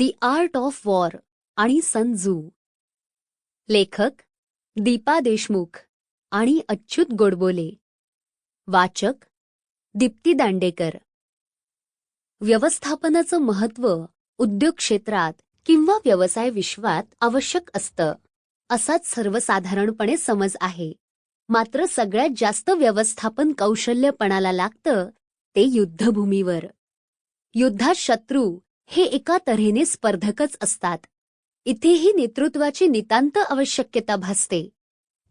The art of war आणि संजू लेखक दीपा देशमुख आणि अच्युत गोडबोले. वाचक दीप्ती दांडेकर. व्यवस्थापनाचं महत्त्व उद्योग क्षेत्रात किंवा व्यवसाय विश्वात आवश्यक असतं असाच सर्वसाधारणपणे समज आहे. मात्र सगळ्यात जास्त व्यवस्थापन कौशल्यपणाला लागतं ते युद्धभूमीवर. युद्धात शत्रू हे एका तऱ्हेने स्पर्धकच असतात. इथेही नेतृत्वाची नितांत आवश्यकता भासते.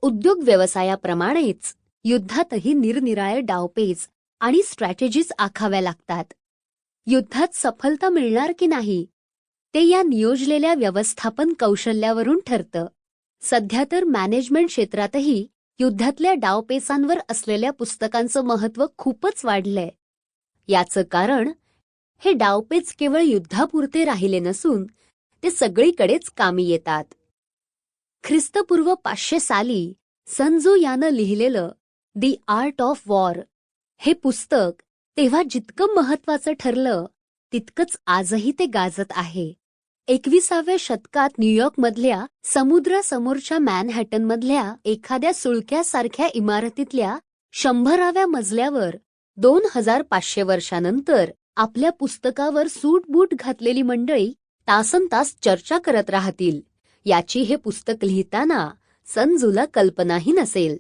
उद्योग व्यवसायाप्रमाणेच युद्धातही निरनिराळे डावपेज आणि स्ट्रॅटेजीज आखाव्या लागतात. युद्धात सफलता मिळणार की नाही? ते या नियोजलेल्या व्यवस्थापन कौशल्यावरून ठरतं. सध्या तर मॅनेजमेंट क्षेत्रातही युद्धातल्या डावपेचांवर असलेल्या पुस्तकांचं महत्त्व खूपच वाढलंय. याचं कारण हे डावपेच केवळ युद्धापुरते राहिले नसून ते सगळीकडेच कामी येतात. ख्रिस्तपूर्व पाचशे साली संजू यानं लिहिलेलं दी आर्ट ऑफ वॉर हे पुस्तक तेव्हा जितकं महत्वाचं ठरलं तितकंच आजही ते गाजत आहे. एकविसाव्या शतकात न्यूयॉर्कमधल्या समुद्रासमोरच्या मॅनहॅटनमधल्या एखाद्या सुळक्यासारख्या इमारतीतल्या शंभराव्या मजल्यावर दोन हजार पाचशे वर्षानंतर आपल्या पुस्तकावर सूट बूट घातलेली मंडळी तासन तास चर्चा करत राहतील याची हे पुस्तक लिहिताना संजूला कल्पनाही नसेल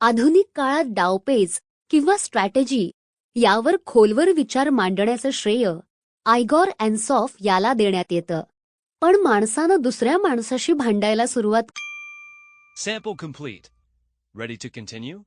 आधुनिक काळात डावपेच किंवा स्ट्रॅटेजी यावर खोलवर विचार मांडण्याचं श्रेय आयगॉर अँसॉफ याला देण्यात येतं पण माणसानं दुसऱ्या माणसाशी भांडायला सुरुवात Sample complete. Ready to continue?